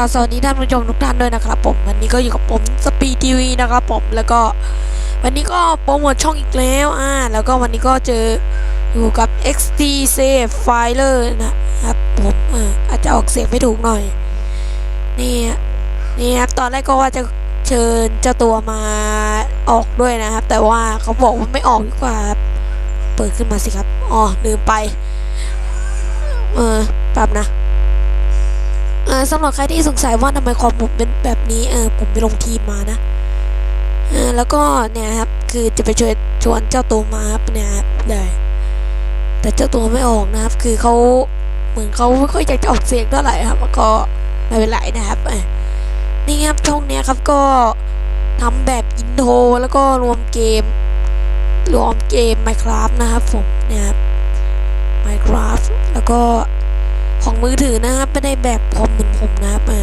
กล่าวสวัสดีท่านผู้ชมทุกท่านด้วยนะครับผมวันนี้ก็อยู่กับผมสปีดทีวีนะครับผมแล้วก็วันนี้ก็โปรโมทช่องอีกแล้วอ่าแล้วก็วันนี้ก็เจออยู่กับ XT Save Filer นะครับผมเอออาจจะออกเสียงไม่ถูกหน่อยนี่นี่ครับตอนแรกก็ว่าจะเชิญเจ้าตัวมาออกด้วยนะครับ แต่ว่าเขาบอกว่าไม่ออกดีกว่าครับเปิดขึ้นมาสิครับอ๋อลืมไปเออแป๊บนะ เออสำหรับใครที่สงสัยว่าทำไมคอมผมเป็นแบบนี้เออผมไปลงทีมมานะเออแล้วก็เนี่ยครับคือจะไปชวนชวนเจ้าตัวมาครับเนี่ยครับเลยแต่เจ้าตัวไม่ออกนะครับ คือเขาเหมือนเขาไม่ค่อยอยากจะออกเสียงเท่าไหร่ครับก็ไม่เป็นไรนะครับเอนี่ครับช่องเนี้ยครับก็ทำแบบอินโทรแล้วก็รวมเกม รวมเกม Minecraft นะครับผมเนี่ยครับ Minecraft แล้วก็ ของมือถือนะครับไม่ได้แบบคอมเหมือนผมนะครับอ่า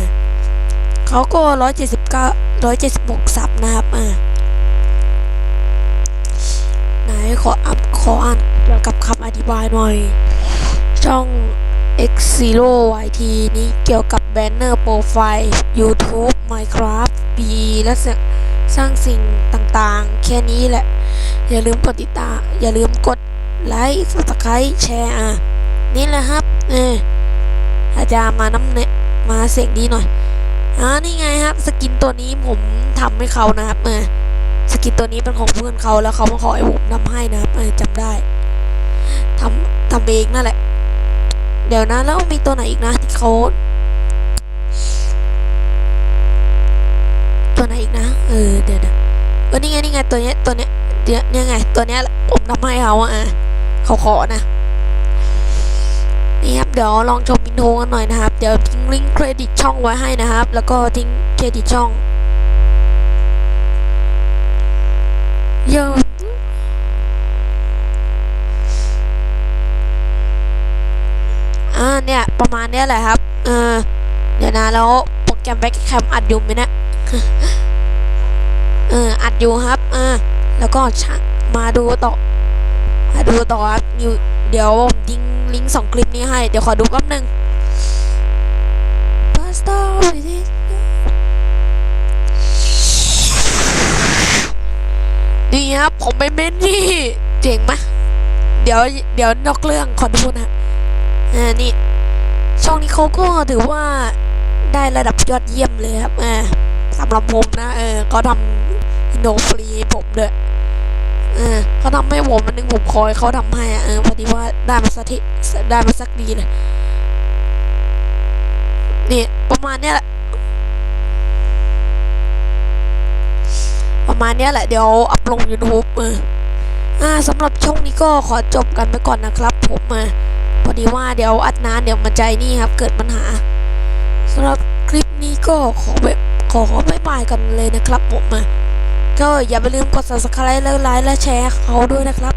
เขาก็ร้อยเจ็ดสิบเก้าร้อยเจ็ดสิบหกซับนะครับอ่าไหนขออัพขออ่านเกี่ยวกับคำอธิบายหน่อย ช่อง X Zero YT นี้เกี่ยวกับแบนเนอร์โปรไฟล์ YouTube Minecraft B และสสร้างสิ่งต่างๆ แค่นี้แหละ อย่าลืมกดติดตาม อย่าลืมกดไลค์ Subscribe แชร์อะ นี่แหละครับ เออ อาจารย์มาน้ำเนมาเสียงดีหน่อยอ่านี่ไงครับ สกินตัวนี้ผมทำให้เขานะครับเออสกินตัวนี้เป็นของเพื่อนเขาแล้วเขามาขอให้ผมทำให้นะครับเออจำได้ทำทำเองนั่นแหละ เดี๋ยวนะแล้วมีตัวไหนอีกนะที่เขาตัวไหนอีกนะ เออเดี๋ยวนะเออนี่ไงนี่ไงตัวเนี้ยตัวเนี้ยเดี๋ยนี่ยไงตัวเนี้ยแหละผมทำให้เขาอะเขาขอนะ นี่ครับเดี๋ยวลองชมอินโทรกันหน่อยนะครับ เดี๋ยวทิ้งลิงก์เครดิตช่องไว้ให้นะครับ แล้วก็ทิ้งเครดิตช่องเยอะอ่าเนี่ย ประมาณเนี้ยแหละครับ เออเดี๋ยวนะแล้วโปรแกรมแบ็คแคมอัดอยู่ไหมเนะเอออัดอยู่ครับเออแล้วก็มาดูต่อมาดูต่อครับอยู่เดี๋ยวผมทิ้ง ลิงก์สองคลิปนี้ให้ เดี๋ยวขอดูแป๊บนึง Pasta with it ดีครับ ผมไปเม้นที่เจ๋งไหมเดี๋ยว เดี๋ยวนอกเรื่องขอดูนะอ่านี่ ช่องนี้เขาก็ถือว่าได้ระดับยอดเยี่ยมเลยครับอ่าสำหรับผมนะ เออเขาทำอินโนฟรีให้ผมด้วย เออเขาทำให้ผมมันนึงผมคอยเขาทำให้อะเออพอดีว่าได้มาสักทีได้มาสักดีเลยนี่ประมาณเนี้ยแหละประมาณเนี้ยแหละเดี๋ยวอัพลง YouTube เอออ่าสำหรับช่องนี้ก็ขอจบกันไปก่อนนะครับ ผมเออพอดีว่าเดี๋ยวอัดนานเดี๋ยวมันใจนี่ครับ เกิดปัญหาสำหรับคลิปนี้ก็ขอไปขอขอบ๊ายบายกันเลยนะครับผมเออ ก็อย่าไปลืมกด subscribe แล้วไลค์และแชร์เขาด้วยนะครับ